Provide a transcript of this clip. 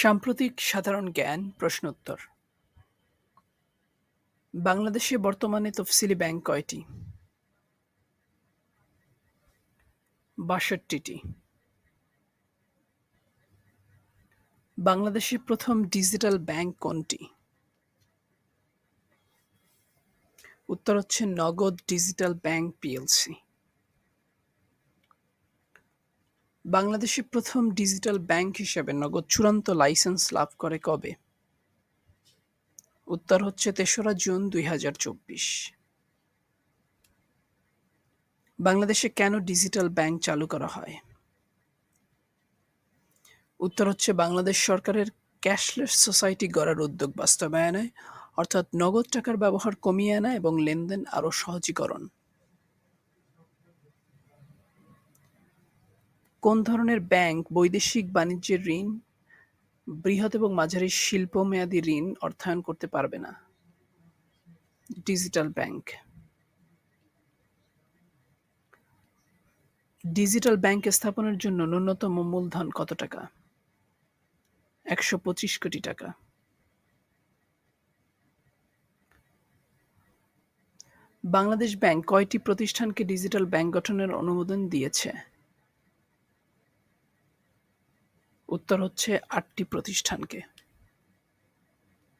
সাম্প্রতিক সাধারণ জ্ঞান প্রশ্নোত্তর। বাংলাদেশে বর্তমানে তফসিলি ব্যাংক কয়টি? বাষট্টিটি। বাংলাদেশে প্রথম ডিজিটাল ব্যাংক কোনটি? উত্তর হচ্ছে নগদ ডিজিটাল ব্যাংক পিএলসি। বাংলাদেশে প্রথম ডিজিটাল ব্যাংক হিসেবে নগদ চূড়ান্ত লাইসেন্স লাভ করে কবে? উত্তর হচ্ছে তেসরা জুন দুই হাজার চব্বিশ। বাংলাদেশে কেন ডিজিটাল ব্যাংক চালু করা হয়? উত্তর হচ্ছে বাংলাদেশ সরকারের ক্যাশলেস সোসাইটি গড়ার উদ্যোগ বাস্তবায়নে, অর্থাৎ নগদ টাকার ব্যবহার কমিয়ে আনা এবং লেনদেন আরও সহজীকরণ। কোন ধরনের ব্যাংক বৈদেশিক বাণিজ্যের ঋণ, বৃহৎ এবং মাঝারি শিল্পমেয়াদী ঋণ অর্থায়ন করতে পারবে না? Digital bank. ডিজিটাল ব্যাংক স্থাপনের জন্য ন্যূনতম মূলধন কত টাকা? একশো পঁচিশ কোটি টাকা। বাংলাদেশ ব্যাংক কয়টি প্রতিষ্ঠানকে ডিজিটাল ব্যাংক গঠনের অনুমোদন দিয়েছে? উত্তর হচ্ছে আটটি প্রতিষ্ঠানকে।